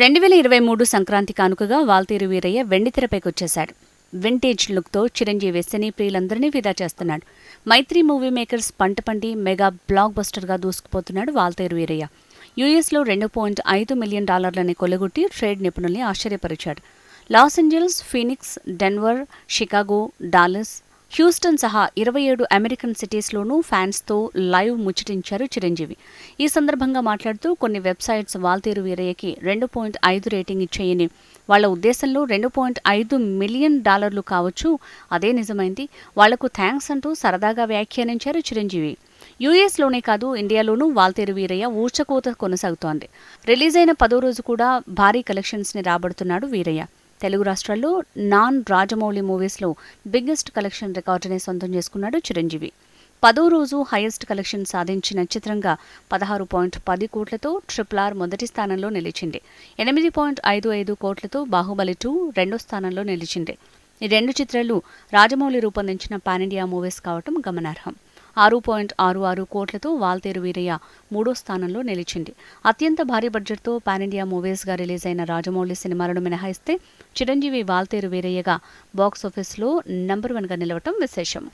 రెండు వేల ఇరవై మూడు సంక్రాంతి కానుకగా వాల్తీరు వీరయ్య వెండితెరపైకొచ్చేశాడు. వింటేజ్ లుక్తో చిరంజీవి సినీ ప్రియులందరినీ విదా చేస్తున్నాడు. మైత్రి మూవీ మేకర్స్ పంట పండి మెగా బ్లాక్ బస్టర్గా దూసుకుపోతున్నాడు వాల్తేరు వీరయ్య. యూఎస్లో రెండు పాయింట్ ఐదు మిలియన్ డాలర్లని కొల్లగొట్టి ట్రేడ్ నిపుణుల్ని ఆశ్చర్యపరిచాడు. Los Angeles Phoenix Denver Chicago Dallas Houston సహా ఇరవై ఏడు అమెరికన్ సిటీస్లోనూ ఫ్యాన్స్తో లైవ్ ముచ్చటించారు చిరంజీవి. ఈ సందర్భంగా మాట్లాడుతూ కొన్ని వెబ్సైట్స్ వాల్తేరు వీరయ్యకి రెండు పాయింట్ ఐదు రేటింగ్ ఇచ్చేయని. వాళ్ళ ఉద్దేశంలో రెండు పాయింట్ ఐదు మిలియన్ డాలర్లు కావచ్చు. అదే నిజమైంది. వాళ్ళకు థ్యాంక్స్ అంటూ సరదాగా వ్యాఖ్యానించారు చిరంజీవి. యూఎస్లోనే కాదు ఇండియాలోనూ వాల్తేరు వీరయ్య ఊర్చకోత కొనసాగుతోంది. రిలీజ్ అయిన పదో రోజు కూడా భారీ కలెక్షన్స్ని రాబడుతున్నాడు వీరయ్య. తెలుగు రాష్ట్రాల్లో నాన్ రాజమౌళి మూవీస్లో బిగ్గెస్ట్ కలెక్షన్ రికార్డుని సొంతం చేసుకున్నాడు చిరంజీవి. పదో రోజు హైయెస్ట్ కలెక్షన్ సాధించిన చిత్రంగా పదహారు పాయింట్ పది కోట్లతో ట్రిపుల్ ఆర్ మొదటి స్థానంలో నిలిచింది. ఎనిమిది పాయింట్ ఐదు ఐదు కోట్లతో బాహుబలి టూ రెండో స్థానంలో నిలిచింది. ఈ రెండు చిత్రాలు రాజమౌళి రూపొందించిన పాన్ ఇండియా మూవీస్ కావటం గమనార్హం. ఆరు పాయింట్ ఆరు ఆరు కోట్లతో వాల్తేరు వీరయ్య మూడో స్థానంలో నిలిచింది. అత్యంత భారీ బడ్జెట్తో పాన్ ఇండియా మూవీస్గా రిలీజ్ అయిన రాజమౌళి సినిమాలను మినహాయిస్తే చిరంజీవి వాల్తేరు వీరయ్యగా బాక్సాఫీస్లో నంబర్ వన్గా నిలవటం విశేషం.